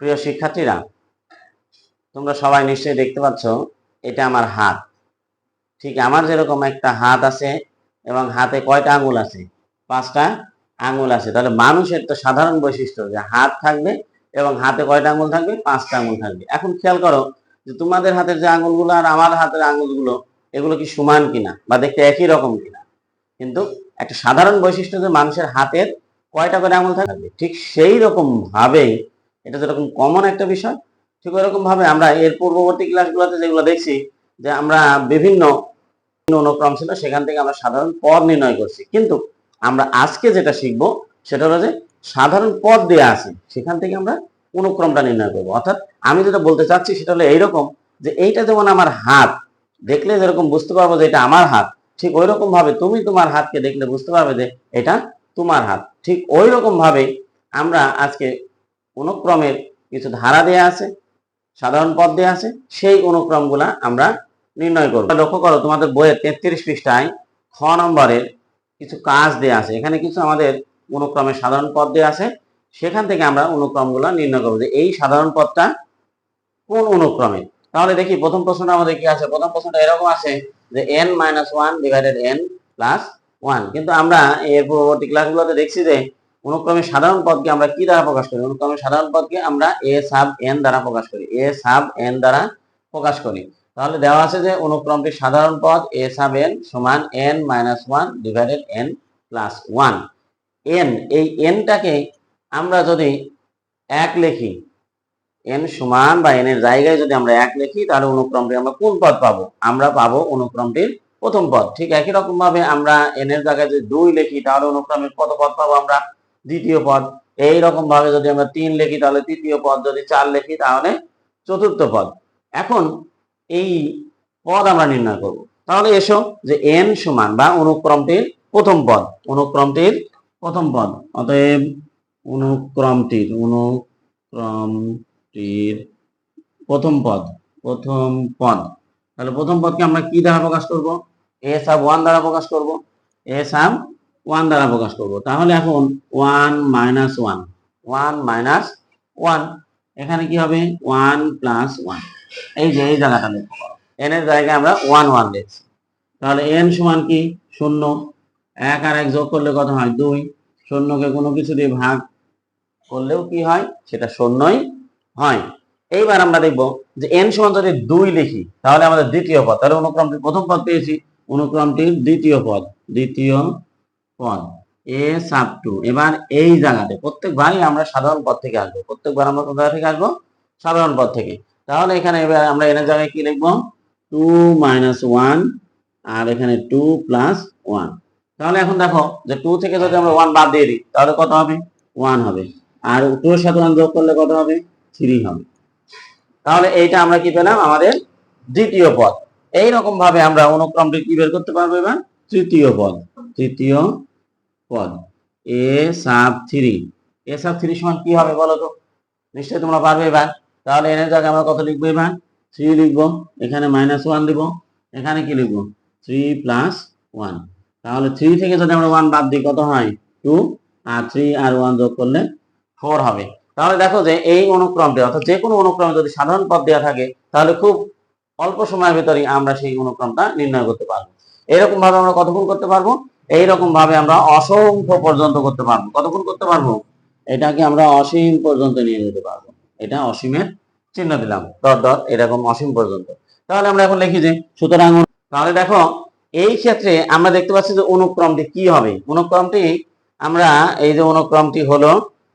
প্রিয় শিক্ষার্থীরা, তোমরা সবাই নিশ্চয়ই দেখতে পাচ্ছ, এটা আমার হাত। ঠিক আমার যেরকম একটা হাত আছে এবং হাতে কয়টা আঙুল আছে? পাঁচটা আঙুল আছে। তাহলে মানুষের তো সাধারণ বৈশিষ্ট্য যে হাত থাকবে এবং হাতে কয়টা আঙুল থাকবে? পাঁচটা আঙুল থাকবে। এখন খেয়াল করো যে তোমাদের হাতের যে আঙুলগুলো আর আমার হাতের আঙুলগুলো, এগুলো কি সমান কিনা বা দেখতে একই রকম কিনা? কিন্তু একটা সাধারণ বৈশিষ্ট্য যে মানুষের হাতের কয়টা করে আঙুল থাকবে? ঠিক সেই রকম ভাবেই এটা যেরকম কমন একটা বিষয়। ঠিক ওইরকম ভাবে আমরা এর পূর্ববর্তী ক্লাসগুলোতে যেগুলো দেখছি, যে আমরা বিভিন্ন অনুক্রম ছিল, সেখান থেকে আমরা সাধারণ পদ নির্ণয় করছি। কিন্তু আমরা আজকে যেটা শিখব, সেটা হলো যে সাধারণ পদ দেয়া আছে, সেখান থেকে আমরা অনুক্রমটা নির্ণয় করব। অর্থাৎ আমি যেটা বলতে চাচ্ছি, সেটা হলো এইরকম যে এইটা যেমন আমার হাত, দেখলে যেরকম বুঝতে পারব যে এটা আমার হাত, ঠিক ওই রকম ভাবে তুমি তোমার হাতকে দেখলে বুঝতে পারবে যে এটা তোমার হাত। ঠিক ওই রকম ভাবে আমরা আজকে অনুক্রমের কিছু ধারা দেয়া আছে, সাধারণ পদ দেয়া আছে, সেই অনুক্রমগুলা আমরা নির্ণয় করব। লক্ষ্য করো, তোমাদের বইয়ের তেত্রিশ পৃষ্ঠায় খ নম্বরের কিছু কাজ দেয়া আছে। এখানে কিছু আমাদের অনুক্রমের সাধারণ পদ দেয়া আছে। সেখান থেকে আমরা অনুক্রমগুলো নির্ণয় করব যে এই সাধারণ পদটা কোন অনুক্রমে। তাহলে দেখি, প্রথম প্রশ্নটা আমাদের কি আছে? প্রথম প্রশ্নটা এরকম আছে যে N minus one divided N plus one কিন্তু আমরা এর পূর্ববর্তী ক্লাসগুলোতে দেখছি যে অনুক্রমের সাধারণ পদকে আমরা কি দ্বারা প্রকাশ করি? অনুক্রমে সাধারণ পদকে আমরা এ সাব এন দ্বারা প্রকাশ করি। এ সাব এন দ্বারা প্রকাশ করি। তাহলে দেওয়া আছে যে অনুক্রমটি সাধারণ পদ এ সাব এন সমান N minus one divided N plus one N এই এনটাকে আমরা যদি এক লিখি এন সমান বা এন এর জায়গায় যদি আমরা এক লিখি, তাহলে অনুক্রমটি আমরা কোন পদ পাবো? আমরা পাবো অনুক্রমটির প্রথম পদ। ঠিক একই রকম ভাবে আমরা এন এর জায়গায় যদি দুই লিখি, তাহলে অনুক্রমের কত পদ পাবো আমরা? দ্বিতীয় পদ। এই রকম ভাবে যদি আমরা তিন লিখি, তাহলে তৃতীয় পদ, যদি চার লিখি, তাহলে চতুর্থ পদ। এখন এই পদ আমরা নির্ণয় করব। তাহলে এসো যে এন সমান বা অনুক্রমটির প্রথম পদ, অনুক্রমটির প্রথম পদ। অতএব অনুক্রমটির অনুক্রমটির প্রথম পদ প্রথম পদ। তাহলে প্রথম পদকে আমরা কি দ্বারা প্রকাশ করব? এ সাব ওয়ান দ্বারা প্রকাশ করব। এ সাব ওয়ান দ্বারা প্রকাশ করব। তাহলে এখন one minus one one minus one এখানে কি হবে? ওয়ান প্লাস ওয়ান এই যে, এই জায়গাটা লক্ষ্য করো। এন এর জায়গায় আমরা ওয়ান ওয়ান লিখছি তাহলে এন সমান কি? শূন্য। এক আর এক যোগ করলে কত হয়? দুই। শূন্যকে কোনো কিছু দিয়ে ভাগ করলেও কি হয়? সেটা শূন্যই হয়। এইবার আমরা দেখব যে এন সমান যদি দুই লিখি, তাহলে আমাদের দ্বিতীয় পদ, তাহলে অনুক্রমটির প্রথম পদ পেয়েছি। অনুক্রমটির দ্বিতীয় পদ, দ্বিতীয় পদ, এ সাব টু এবার এই জায়গাতে প্রত্যেকবারই আমরা সাধারণ পদ থেকে আসব। প্রত্যেকবার আমরা কোথা থেকে আসব? সাধারণ পদ থেকে। তাহলে এখানে এবার আমরা এনের জায়গায় কি লিখব? টু মাইনাস ওয়ান আর এখানে টু প্লাস ওয়ান তাহলে এখন দেখো যে টু থেকে যদি আমরা ওয়ান বাদ দিয়ে দিই, তাহলে কত হবে? ওয়ান হবে। আর টু এর সাথে ওয়ান যোগ করলে কত হবে? থ্রি হবে। তাহলে এইটা আমরা কি পেলাম? আমাদের দ্বিতীয় পদ। এই রকম ভাবে আমরা অনুক্রমটি কি বের করতে পারব এবার? তৃতীয় পদ। তৃতীয় পদ। A sub three A sub three সমান কি হবে বলো তো? নিশ্চয়ই তোমরা পারবে এবার। তাহলে এনের জায়গায় আমরা কত লিখব এবার? থ্রি লিখব। এখানে মাইনাস ওয়ান দিব এখানে কি লিখব? থ্রি প্লাস ওয়ান তাহলে থ্রি থেকে যদি আমরা ওয়ান বাদ দিই, কত হয়? টু আর থ্রি আর ওয়ান যোগ করলে ফোর হবে। তাহলে দেখো যে এই অনুক্রমটি অর্থাৎ যে কোনো অনুক্রমে যদি সাধারণ পদ দেওয়া থাকে, তাহলে খুব অল্প সময়ের ভেতরেই আমরা সেই অনুক্রমটা নির্ণয় করতে পারব। এরকম ভাবে আমরা কতক্ষণ করতে পারব? এইরকম ভাবে আমরা অসংখ্য পর্যন্ত করতে পারব। কতক্ষণ করতে পারব? এটাকে আমরা অসীম পর্যন্ত নিয়ে যেতে পারব। এটা অসীমের চিহ্ন দিলাম। ডট ডট, এরকম অসীম পর্যন্ত। তাহলে আমরা এখন লিখি যে, সুতরাং তাহলে দেখো, এই ক্ষেত্রে আমরা দেখতে পাচ্ছি যে অনুক্রমটি কি হবে? অনুক্রমটি আমরা, এই যে অনুক্রমটি হলো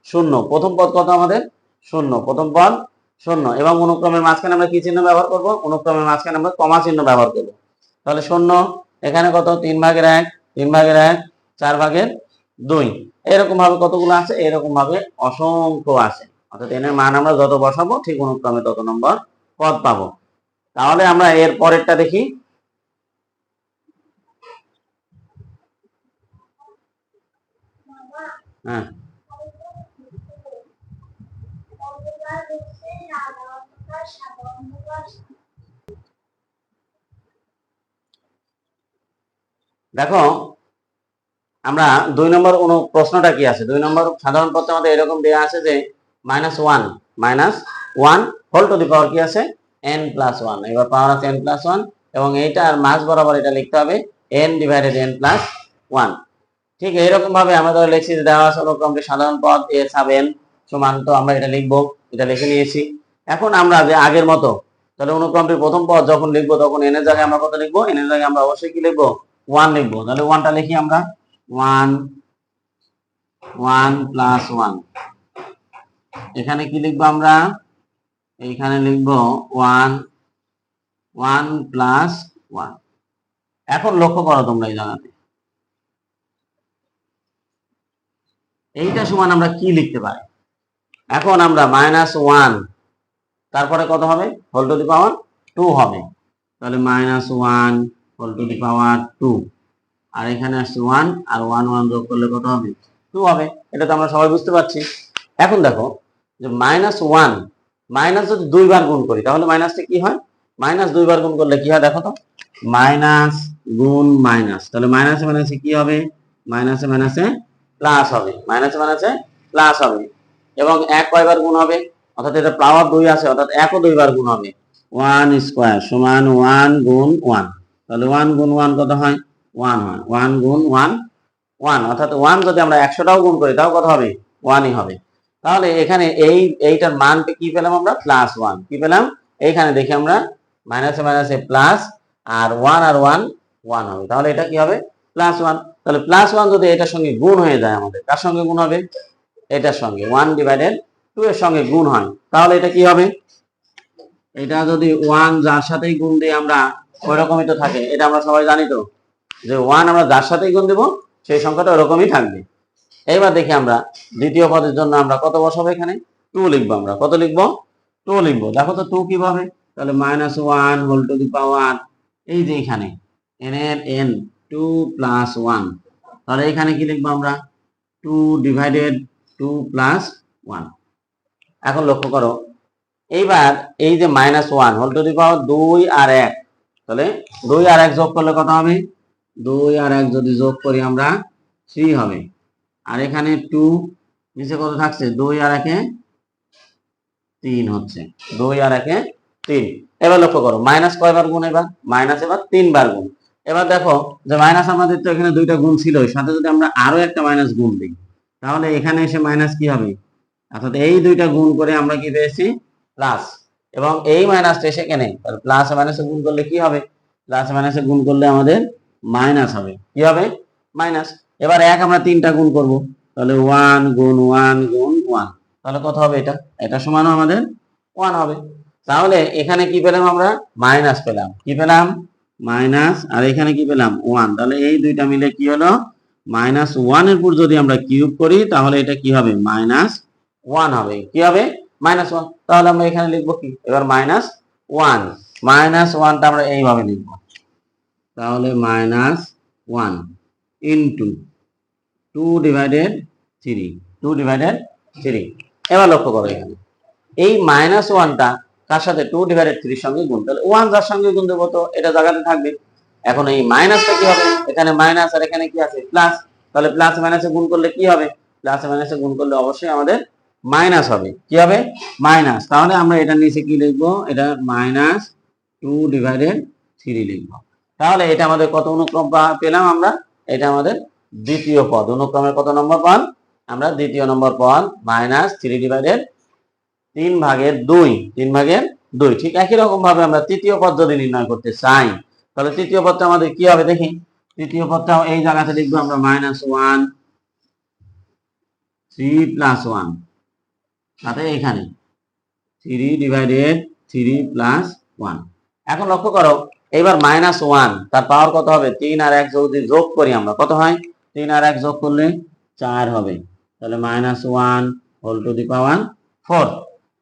শূন্য। প্রথম পদ কত আমাদের? শূন্য। প্রথম পদ শূন্য। এবং অনুক্রমের মাঝখানে আমরা কি চিহ্ন ব্যবহার করব? অনুক্রমের মাঝখানে আমরা কমা চিহ্ন ব্যবহার করব। তাহলে শূন্য এখানে কত? তিন ভাগের এক। তিন ভাগের এক, চার ভাগের দুই। এরকম ভাবে কতগুলো আছে? এরকম ভাবে অসংখ্য আছে। অর্থাৎ এনের মান আমরা যত বসাবো, ঠিক অনুক্রমে তত নম্বর পদ পাবো। তাহলে আমরা এর পরেরটা দেখি। হ্যাঁ। দেখো, আমরা দুই নম্বর প্রশ্নটা কি আছে? দুই নম্বর সাধারণ পত্রে আমাদের এরকম দেওয়া আছে যে minus one minus one whole to the power কি আছে? এন প্লাস ওয়ান এবার পাওয়ার আছে এন প্লাস ওয়ান এবং এইটার মাস বরাবর এটা লিখতে হবে N divided N plus one ঠিক এইরকম ভাবে আমাদের লিখছি যে দেওয়া আছে অনুক্রমটি সাধারণ পদ এ সাব এন সমান তো আমরা এটা লিখব, এটা লিখে নিয়েছি। এখন আমরা যে আগের মতো, তাহলে অনুক্রমটির প্রথম পদ যখন লিখব তখন এন এর জায়গায় আমরা কত লিখব? এন জায়গায় আমরা অবশ্যই কি লিখব? ওয়ান লিখব। তাহলে ওয়ানটা লিখি আমরা। ওয়ান ওয়ান প্লাস ওয়ান এখানে কি লিখব আমরা? এইখানে লিখব ওয়ান ওয়ান প্লাস ওয়ান এখন লক্ষ্য করো তোমরা এই জায়গাতে। এইটা সমান আমরা কি লিখতে পারি? এখন আমরা মাইনাস ওয়ান তারপরে কত হবে? Whole to the power two হবে। তাহলে minus one whole to the power two আর এখানে আসছে ওয়ান আর ওয়ান ওয়ান যোগ করলে কত হবে? টু হবে। এটা তো আমরা সবাই বুঝতে পারছি। এখন দেখো যে মাইনাস ওয়ান মাইনাস যদি দুইবার গুণ করি, তাহলে মাইনাসটা কি হয়? মাইনাস দুইবার গুণ করলে কি হয় দেখো তো? মাইনাস গুণ মাইনাস তাহলে মাইনাসে মাইনাসে কি হবে? মাইনাসে মাইনাসে প্লাস হবে। মাইনাসে মাইনাসে প্লাস হবে। এবং এক কয়বার গুণ হবে? অর্থাৎ এটা পাওয়ার দুই আছে, অর্থাৎ একও দুইবার গুণ হবে। ওয়ান স্কোয়ার সমান ওয়ান গুণ ওয়ান তাহলে ওয়ান গুণ ওয়ান কত হয়? ওয়ান হয়। ওয়ান গুণ ওয়ান ওয়ান অর্থাৎ ওয়ান যদি আমরা একশোটাও গুণ করি, তাও কত হবে? ওয়ানই হবে। তাহলে এখানে এই, এইটার মানটা কি পেলাম আমরা? প্লাস ওয়ান কি পেলাম? এইখানে দেখি আমরা মাইনাসে মাইনাসে প্লাস আর ওয়ান আর ওয়ান ওয়ান হবে। তাহলে এটা কি হবে? প্লাস ওয়ান তাহলে প্লাস ওয়ান যদি এটার সঙ্গে গুণ হয়ে যায় আমাদের, কার সঙ্গে গুণ হবে? এটার সঙ্গে। ওয়ান ডিভাইডেড টু এর সঙ্গে গুণ হয়। তাহলে এটা কি হবে? এটা যদি ওয়ান যার সাথেই গুণ দিয়ে আমরা ওই রকমই তো থাকে। এটা আমরা সবাই জানি তো। যে ওয়ান আমরা যার সাথেই গুণ দেবো, সেই সংখ্যাটা ওরকমই থাকবে। এইবার দেখি আমরা, দ্বিতীয় পদের জন্য আমরা কত বসাবো এখানে? টু লিখব আমরা। কত লিখব? টু লিখব। দেখো তো টু কীভাবে? তাহলে minus one whole to the power এই যে এখানে এন এর এন টু প্লাস ওয়ান তাহলে এখানে কি লিখব আমরা? Two divided two plus one এখন লক্ষ্য করো, এইবার এই যে minus one whole to the power দুই আর এক তাহলে দুই আর এক যোগ করলে কত হবে? দুই আর এক যদি যোগ করি আমরা থ্রি হবে। আর এখানে টু নিচে কত থাকছে? দুই আর একে তিন হচ্ছে। দুই আর একে তিন। এবার লক্ষ্য করো মাইনাস কয়বার গুণ এবার? মাইনাস এবার তিনবার গুণ। এবার দেখো যে মাইনাস আমাদের তো এখানে দুইটা গুণ ছিল সাথে যদি আমরা আরও একটা মাইনাস গুণ দিই, তাহলে এখানে এসে মাইনাস কি হবে? অর্থাৎ এই দুইটা গুণ করে আমরা কি পেয়েছি? প্লাস এবং এই মাইনাসটা এসে কেনে প্লাস মাইনাসে গুণ করলে কি হবে? প্লাস মাইনাসে গুণ করলে আমাদের মাইনাস হবে। কি হবে? মাইনাস এবার এক আমরা তিনটা গুণ করব। তাহলে ওয়ান গুণ ওয়ান গুণ ওয়ান তাহলে কত হবে এটা? এটা সমানও আমাদের ওয়ান হবে। তাহলে এখানে কি পেলাম আমরা? মাইনাস পেলাম। কি পেলাম? মাইনাস আর এখানে কি পেলাম? ওয়ান তাহলে এই দুইটা মিলে কি হলো? মাইনাস ওয়ানের উপর যদি আমরা কিউব করি, তাহলে এটা কি হবে? মাইনাস ওয়ান হবে। কি হবে? মাইনাস ওয়ান, তাহলে আমরা এখানে লিখব কি? এবার মাইনাস ওয়ান। মাইনাস ওয়ানটা আমরা এইভাবে লিখব। তাহলে minus one into two divided three, two divided three. এবার লক্ষ্য করো এখানে। এই মাইনাস ওয়ানটা কার সাথে? টু ডিভাইডেড থ্রির সঙ্গে গুণ। তাহলে ওয়ান যার সঙ্গে গুণ দেবো তো এটা জায়গাতে থাকবে। এখন এই মাইনাসটা কি হবে? এখানে মাইনাস আর এখানে কি আছে? প্লাস। তাহলে প্লাস মাইনাসে গুণ করলে কি হবে? প্লাস মাইনাসে গুণ করলে অবশ্যই আমাদের মাইনাস হবে। কি হবে? মাইনাস। তাহলে আমরা এটা নিচে কি লিখব? এটা মাইনাস টু ডিভাইডেড থ্রি লিখব। তাহলে এটা আমাদের কত অনুক্রম পেলাম আমরা? এটা আমাদের দ্বিতীয় পদ। অনুক্রমের কত নম্বর পদ? আমরা দ্বিতীয় নম্বর পদ মাইনাস থ্রি ডিভাইডেড তিন ভাগের দুই। তিন ভাগের দুই। ঠিক একই রকম ভাবে আমরা তৃতীয় পদ যদি নির্ণয় করতে চাই, তাহলে তৃতীয় পদটা আমাদের কি হবে দেখি? তৃতীয় পদটা এই জায়গাতে লিখব আমরা minus one three plus one. সাথে এখানে three divided three plus one এখন লক্ষ্য করো, এবার মাইনাস ওয়ান তার পাওয়ার কত হবে? তিন আর এক যদি যোগ করি আমরা, কত হয়? তিন আর এক যোগ করলে চার হবে। তাহলে minus one whole to the power four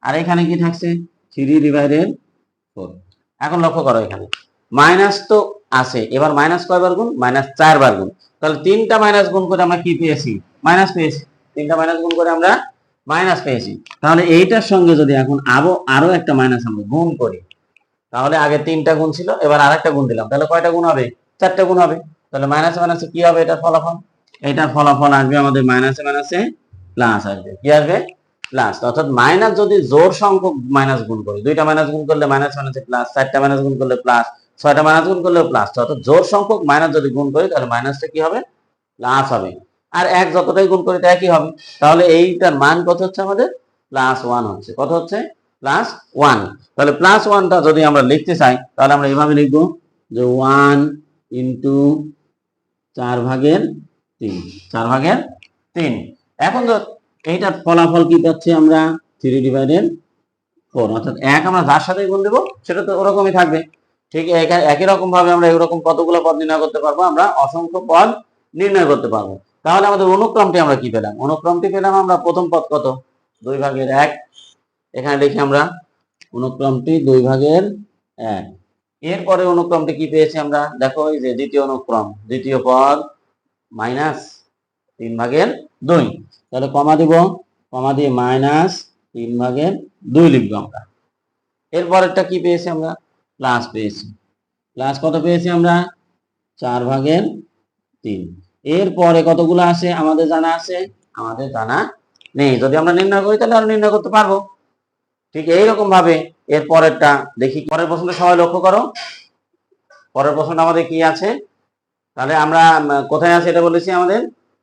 আর এখানে কি থাকছে? থ্রি ডিভাইডেড ফোর এখন লক্ষ্য করো এখানে। মাইনাস তো আছে, এবার মাইনাস কয়বার গুণ? মাইনাস চারবার গুণ। তাহলে তিনটা মাইনাস গুণ করে আমরা কি পেয়েছি? মাইনাস পেয়েছি। তিনটা মাইনাস গুণ করে আমরা মাইনাস পেয়েছি। তাহলে এইটার সঙ্গে যদি এখন আরও আরও একটা মাইনাস গুণ করি, তাহলে আগে তিনটা গুণ ছিল, এবার আরেকটা গুণ দিলাম। তাহলে কয়টা গুণ হবে? চারটা গুণ হবে। তাহলে মাইনাসে মাইনাসে কি হবে এটার ফলাফল? এটার ফলাফল আসবে আমাদের মাইনাসে মাইনাসে প্লাস আসবে। কি আসবে? প্লাস অর্থাৎ মাইনাস যদি জোর সংখ্যক মাইনাস গুণ করি, দুইটা মাইনাস গুণ করলে মাইনাস মাইনাসে প্লাস চারটা মাইনাস গুণ করলে প্লাস ছয়টা মাইনাস গুণ করলে প্লাস অর্থাৎ জোর সংখ্যক মাইনাস যদি গুণ করি, তাহলে মাইনাসটা কি হবে? প্লাস হবে। আর এক যতটাই গুণ করি তা একই হবে? তাহলে এইটার মান কত হচ্ছে আমাদের? প্লাস ওয়ান হচ্ছে। কত হচ্ছে? প্লাস ওয়ান তাহলে প্লাস ওয়ানটা যদি আমরা লিখতে চাই, তাহলে আমরা এইভাবে লিখব যে ওয়ান ইন্টু চার ভাগের তিন। চার ভাগের তিন। এখন তো এইটার ফলাফল কি পাচ্ছি আমরা? থ্রি ডিভাইডেড ফোর অর্থাৎ এক আমরা যার সাথে গুণ দেবো, সেটা তো ওরকমই থাকবে। ঠিক একা- একই রকম ভাবে আমরা এরকম কতগুলো পদ নির্ণয় করতে পারব? আমরা অসংখ্য পদ নির্ণয় করতে পারব। তাহলে আমাদের অনুক্রমটি আমরা কি পেলাম? অনুক্রমটি পেলাম আমরা প্রথম পদ কত? দুই ভাগের এক। এখানে লিখি আমরা অনুক্রমটি দুই ভাগের এক। এরপরে অনুক্রমটি কি পেয়েছি আমরা? দেখো, এই যে দ্বিতীয় অনুক্রম, দ্বিতীয় পদ মাইনাস তিন ভাগের দুই। তাহলে কমা দিব, কমা দিয়ে মাইনাস তিন ভাগের দুই লিখব আমরা। এরপরেরটা কি পেয়েছি আমরা? প্লাস পেয়েছি। প্লাস কত পেয়েছি আমরা? চার ভাগের তিন। এরপরে কতগুলো আছে? আমাদের জানা আছে? আমাদের জানা নেই। যদি আমরা নির্ণয় করি, তাহলে আমরা নির্ণয় করতে পারব। ঠিক এইরকম ভাবে এর পরেরটা দেখি। পরের প্রশ্নটা সবাই লক্ষ্য করো। পরের প্রশ্নটা আমাদের কি আছে? তাহলে আমরা কোথায় আছে এটা বলেছি আমাদের?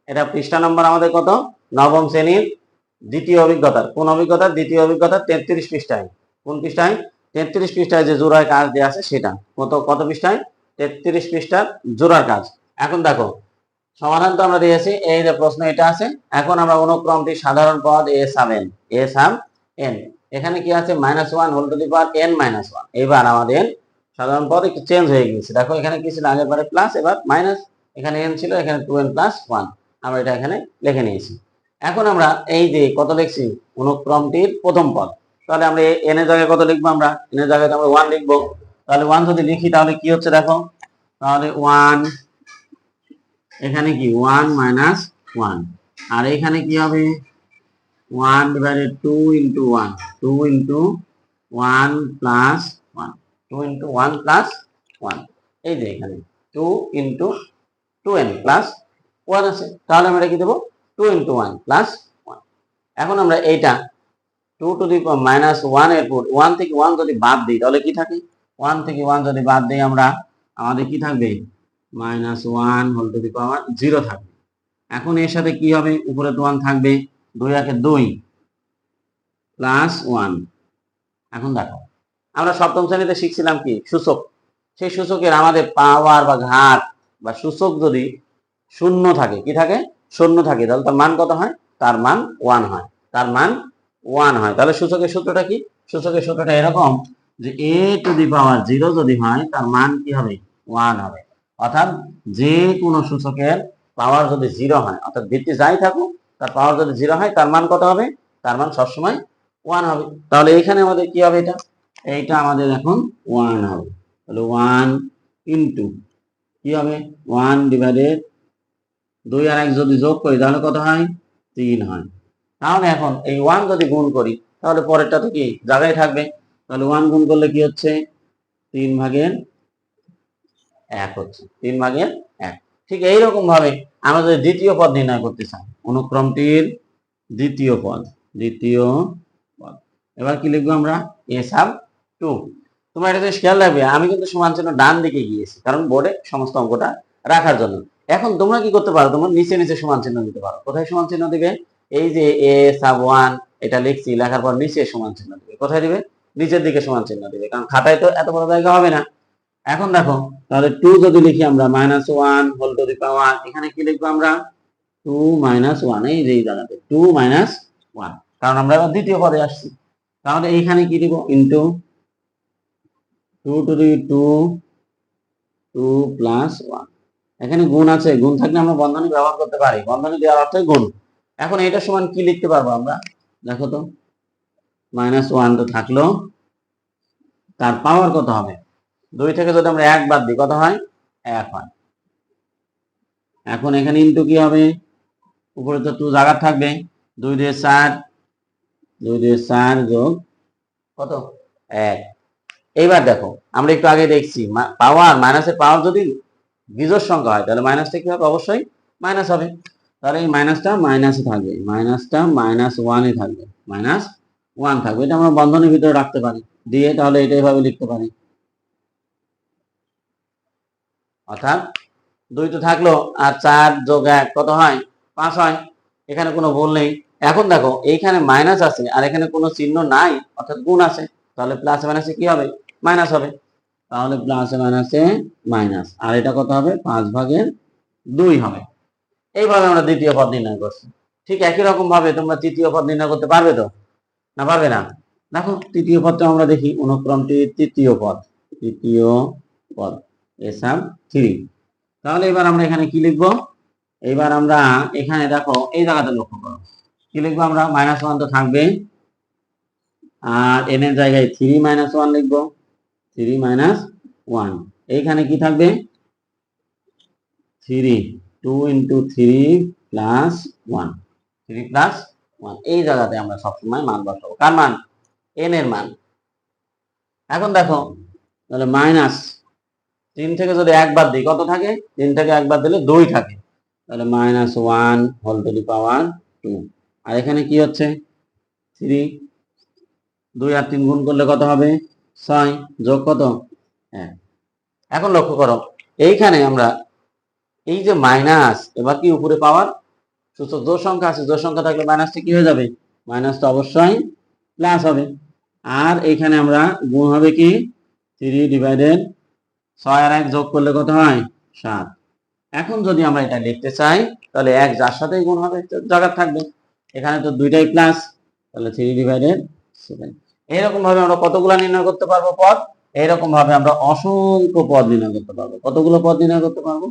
এটা পৃষ্ঠা নম্বর আমাদের কত? নবম শ্রেণির দ্বিতীয় অভিজ্ঞতার কোন অভিজ্ঞতার দ্বিতীয় অভিজ্ঞতা তেত্রিশ পৃষ্ঠায়। কোন পৃষ্ঠায়? তেত্রিশ পৃষ্ঠায় যে জোড়ায় কাজ দেওয়া আছে সেটা। কত কত পৃষ্ঠায়? তেত্রিশ পৃষ্ঠার জোড়ার কাজ। এখন দেখো সমাধান তো আমরা দিয়েছি। এই যে প্রশ্ন এটা আছে। এখন আমরা অনুক্রমটি সাধারণ পদ A sub N A sub N এখানে কি আছে? Minus one whole to the power N minus one এবার আমাদের সাধারণ পদ একটু চেঞ্জ হয়ে গিয়েছে। দেখো, এখানে কি ছিল? আগের বারে প্লাস এবার মাইনাস এখানে এন ছিল, এখানে টু এন প্লাস ওয়ান আমরা এটা এখানে লিখে নিয়েছি। এখন আমরা এই যে কত লিখছি? অনুক্রমটির প্রথম পদ। তাহলে আমরা এন এর জায়গায় কত লিখব আমরা? এন এর জায়গায় আমরা ওয়ান লিখব। তাহলে ওয়ান যদি লিখি, তাহলে কি হচ্ছে দেখো? তাহলে ওয়ান এখানে কি? ওয়ান মাইনাস ওয়ান আর এখানে কি হবে? One divided two into one two into one plus one two into one plus one এই যে এখানে two into two N plus one আছে। তাহলে আমরা কি দেবো? Two into one plus one এখন আমরা এইটা টু টু দি মাইনাস ওয়ানের পর ওয়ান থেকে ওয়ান যদি বাদ দিই, তাহলে কি থাকে? ওয়ান থেকে ওয়ান যদি বাদ দিই আমরা, আমাদের কি থাকবে? Minus one whole to the power zero থাকবে। এখন এর সাথে কি হবে? উপরে তো ওয়ান থাকবে, দুই একে দুই প্লাস ওয়ান এখন দেখো, আমরা সপ্তম শ্রেণীতে শিখছিলাম কি? সূচক। সেই সূচকের আমাদের পাওয়ার বা ঘাত বা সূচক যদি শূন্য থাকে, কি থাকে? শূন্য থাকে, তাহলে তার মান কত হয়? তার মান ওয়ান হয়। তার মান ওয়ান হয়। তাহলে সূচকের সূত্রটা কি? সূচকের সূত্রটা এরকম যে এ টু দি পাওয়ার জিরো যদি হয়, তার মান কি হবে? ওয়ান হবে। অর্থাৎ যে কোনো সূচকের পাওয়ার যদি জিরো হয়, অর্থাৎ ভিত্তি যাই থাকুক, তার পাওয়ার যদি জিরো হয়, তার মান কত হবে? তার মান সবসময় ওয়ান হবে। তাহলে এখানে আমাদের কি হবে এটা? এইটা আমাদের এখন ওয়ান হবে। তাহলে ওয়ান ইন্টু কি হবে? ওয়ান ডিভাইডেড দুই আর এক যদি যোগ করি, তাহলে কত হয়? তিন হয়। তাহলে এখন এই ওয়ান যদি গুণ করি, তাহলে পরেরটা তো কি? জায়গায় থাকবে। তাহলে ওয়ান গুণ করলে কি হচ্ছে? তিন ভাগের এক হচ্ছে, তিন ভাগের এক। ঠিক এইরকম ভাবে আমরা যদি দ্বিতীয় পদ নির্ণয় করতে চাই, অনুক্রমটির দ্বিতীয় পদ দ্বিতীয় পদ। এবার কি লিখব আমরা? এ সাব টু তোমার এটা জিনিস খেয়াল রাখবে, আমি কিন্তু সমান চিহ্ন ডান দিকে গিয়েছি, কারণ বোর্ডে সমস্ত অঙ্কটা রাখার জন্য। এখন তোমরা কি করতে পারো? তোমরা নিচে নিচে সমান চিহ্ন দিতে পারো। কোথায় সমান চিহ্ন দিবে? এই যে এ সাব ওয়ান এটা লিখছি, লেখার পর নিচে সমান চিহ্ন দিবে। কোথায় দিবে? নিচের দিকে সমান চিহ্ন দিবে, কারণ খাতায় তো এত বড় জায়গা হবে না। এখন দেখো, তাহলে টু যদি লিখি আমরা minus one whole to the power এখানে কি লিখব আমরা? টু মাইনাস ওয়ান এই যে জায়গাতে টু মাইনাস ওয়ান কারণ আমরা এবার দ্বিতীয় পদে আসছি। তাহলে এইখানে কি দিব into two two the two two plus one এখানে গুণ আছে, গুণ থাকলে আমরা বন্ধনী ব্যবহার করতে পারি। বন্ধনী দেওয়ার অর্থই গুণ। এখন এটা সমান কি লিখতে পারব আমরা? দেখো তো মাইনাস ওয়ান তো থাকল, তার পাওয়ার কত হবে? দুই থেকে যদি আমরা এক বাদ দিই, কত হয়? এক হয়। এখন এখানে ইন্টু কি হবে? উপরে তো টু থাকবে। দুই চার দুই চার যোগ কত? এক। এইবার দেখো, আমরা একটু আগে দেখছি পাওয়ার মাইনাসের পাওয়ার যদি বিজোড় সংখ্যা হয়, তাহলে মাইনাসটা কি হবে? অবশ্যই মাইনাস হবে। তাহলে এই মাইনাসটা মাইনাসে থাকবে। মাইনাসটা মাইনাস ওয়ানে থাকবে। মাইনাস ওয়ান থাকবে। এটা আমরা বন্ধনের ভিতরে রাখতে পারি। দিয়ে তাহলে এটা এভাবে লিখতে পারি। অর্থাৎ দুই তো থাকল আর চার যোগ এক, কত হয়? পাঁচ হয়। এখানে কোনো ভুল নেই। এখন দেখো, এইখানে মাইনাস আছে আর এখানে কোনো চিহ্ন নাই, অর্থাৎ গুণ আছে। তাহলে প্লাস মাইনাসে কি হবে? মাইনাস হবে। তাহলে প্লাস মাইনাসে মাইনাস আর এটা কত হবে? পাঁচ ভাগের দুই হবে। এইভাবে আমরা দ্বিতীয় পদ নির্ণয় করছি। ঠিক একই রকম ভাবে তোমরা তৃতীয় পদ নির্ণয় করতে পারবে তো? না পারবে না? দেখো, তৃতীয় পদটা আমরা দেখি, অনুক্রমটি তৃতীয় পদ। তৃতীয় পদ। এসব থ্রি তাহলে এবার আমরা এখানে কি লিখব? এবার আমরা এখানে দেখো, এই জায়গাতে লক্ষ্য করো। কি লিখব আমরা? মাইনাস ওয়ান তো থাকবে। আর এন এর জায়গায় থ্রি মাইনাস ওয়ান লিখব। থ্রি মাইনাস ওয়ান এইখানে কি থাকবে? Three two into three plus one three plus one এই জায়গাতে আমরা সবসময় মান বসাবো কার মান? এন এর মান। এখন দেখো, তাহলে মাইনাস তিন থেকে যদি একবার দিই, কত থাকে? তিন থেকে একবার দিলে দুই থাকে। তাহলে minus one whole to the power two আর এখানে কি হচ্ছে? থ্রি দুই আর তিন গুণ করলে কত হবে? ছয়। যোগ কত? হ্যাঁ এখন লক্ষ্য করো, এইখানে আমরা এই যে মাইনাস এবার কি উপরে পাওয়ার সূচক জোর সংখ্যা আছে জোর সংখ্যা থাকলে মাইনাসটা কি হয়ে যাবে? মাইনাসটা অবশ্যই প্লাস হবে। আর এইখানে আমরা গুণ হবে কি? থ্রি ডিভাইডেড ছয় আর এক যোগ করলে কত হয়? সাত। এখন যদি আমরা এটা লিখতে চাই, তাহলে এক যার সাথেই গুণ হবে জায়গা থাকবে। এখানে তো দুইটাই প্লাস তাহলে থ্রি ডিভাইডেড সেভেন এইরকম ভাবে আমরা কতগুলো নির্ণয় করতে পারব পদ? এইরকম ভাবে আমরা অসংখ্য পদ নির্ণয় করতে পারব। কতগুলো পদ নির্ণয় করতে পারব?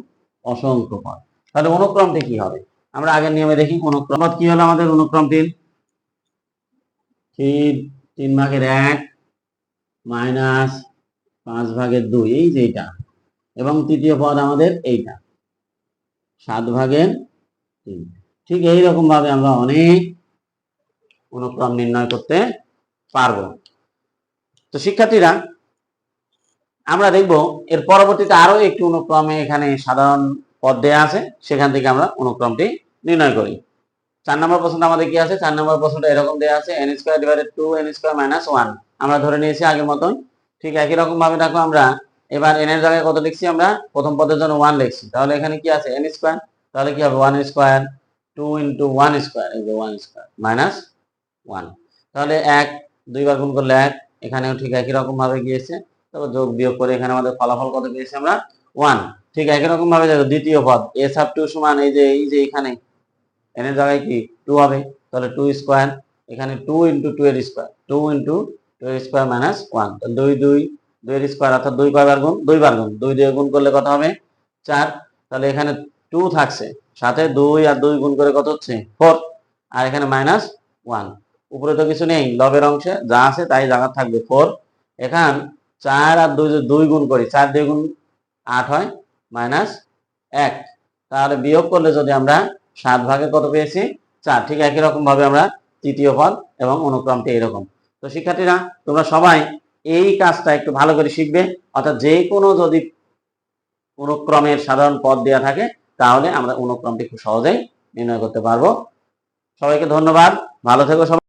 অসংখ্য পদ। তাহলে অনুক্রমটি কি হবে? আমরা আগের নিয়মে দেখি, অনুক্রম পদ কি হলো আমাদের অনুক্রমটির থ্রি তিন ভাগের এক মাইনাস পাঁচ ভাগের দুই, এই যে এইটা। এবং তৃতীয় পদ আমাদের এইটা। সাত ভাগের তিন। ঠিক এইরকম ভাবে আমরা অনেক অনুক্রম নির্ণয় করতে পারব। তো শিক্ষার্থীরা, আমরা দেখব এর পরবর্তীতে আরও একটি অনুক্রমে এখানে সাধারণ পদ দেয়া আছে। সেখান থেকে আমরা অনুক্রমটি নির্ণয় করি। চার নম্বর প্রশ্নটা আমাদের কি আছে? চার নম্বর প্রশ্নটা এরকম দেয়া আছে N square divided two N square minus one আমরা ধরে নিয়েছি আগের মতন ঠিক একই রকম ভাবে দেখো আমরা, এবার এন এর জায়গায় কত লিখছি আমরা? প্রথম পদের জন্য ওয়ান লিখছি। তাহলে এখানে কি আছে? এন স্কোয়ার তাহলে কি হবে? One square two into one square এই যে ওয়ান স্কোয়ার মাইনাস ওয়ান তাহলে এক দুইবার গুণ করলে এক, এখানেও ঠিক একই রকম ভাবে গিয়েছে। তারপর যোগ বিয়োগ করে এখানে আমাদের ফলাফল কত পেয়েছি আমরা? ওয়ান ঠিক একই রকম ভাবে দেখো, দ্বিতীয় পদ এ সাব টু সমান এই যে এই যে এখানে এন এর জায়গায় কি? টু হবে। তাহলে টু স্কোয়ার এখানে টু ইন্টু টু এর square two into two square minus one দুই দুই দুই এর স্কোয়ার অর্থাৎ দুই কয়বার গুণ দুইবার গুণ, দুই দিয়ে গুণ করলে কত হবে? চার। তাহলে এখানে টু থাকছে, সাথে দুই আর দুই গুণ করে কত হচ্ছে? ফোর আর এখানে মাইনাস ওয়ান উপরে তো কিছু নেই, লবের অংশে যা আছে তাই জায়গা থাকবে ফোর এখান চার আর দুই দুই গুণ করি, চার দুই গুণ আট হয় মাইনাস এক। তাহলে বিয়োগ করলে যদি আমরা সাত ভাগে কত পেয়েছি? চার। ঠিক একই রকম ভাবে আমরা তৃতীয় পদ এবং অনুক্রমটি এরকম। তো শিক্ষার্থীরা, তোমরা সবাই এই কাজটা একটু ভালো করে শিখবে। অর্থাৎ যে কোনো যদি অনুক্রমের সাধারণ পদ দেওয়া থাকে, তাহলে আমরা অনুক্রমটি খুব সহজেই নির্ণয় করতে পারব। সবাইকে ধন্যবাদ। ভালো থেকো সবাই।